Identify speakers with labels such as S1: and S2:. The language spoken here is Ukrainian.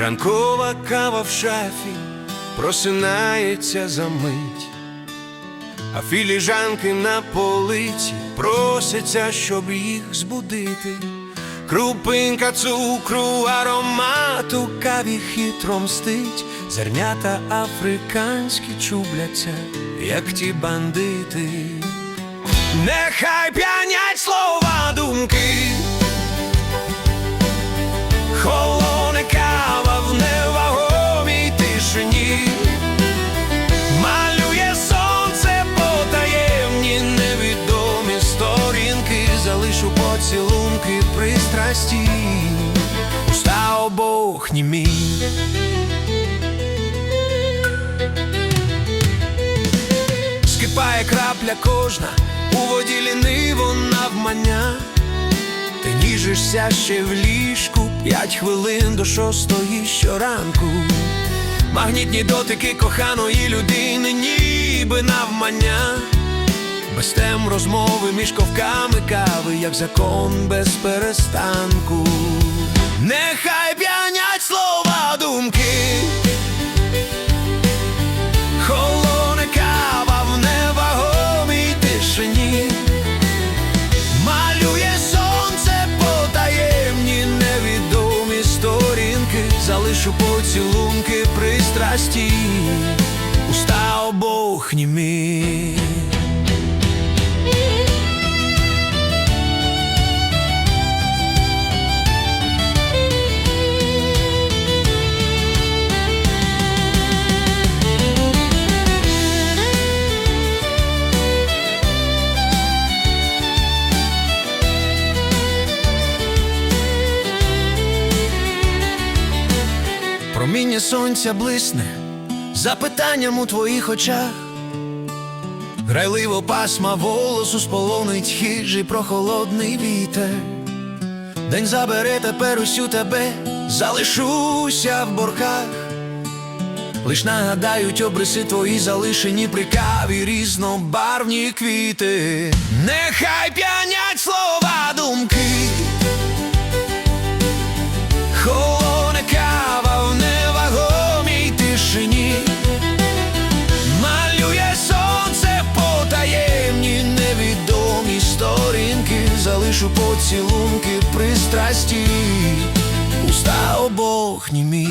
S1: Ранкова кава в шафі просинається за мить, а філіжанки на полиці просяться, щоб їх збудити. Крупинка цукру, аромату каві хитро мстить, зернята африканські чубляться, як ті бандити. Нехай п'янять слова думки, малює сонце потаємні невідомі сторінки, залишу поцілунки пристрасті, уста обох німі. Скипає крапля кожна, у воді ліниво навмання. Ти ніжишся ще в ліжку п'ять хвилин до шостої щоранку. Магнітні дотики коханої людини, ніби навмання. Без тем розмови між ковками кави, як закон без перестанку. Нехай п'янять залишу поцілунки пристрасті, уста обох німі. Проміння сонця блисне запитанням у твоїх очах. Грайливо пасма волосу сполонить хижий прохолодний вітер. День забере тепер усю тебе, залишуся в борках. Лиш нагадають обриси твої залишені при каві різнобарвні квіти. Нехай п'янять слова думки. Пишу поцілунки пристрасті, уста обох німі.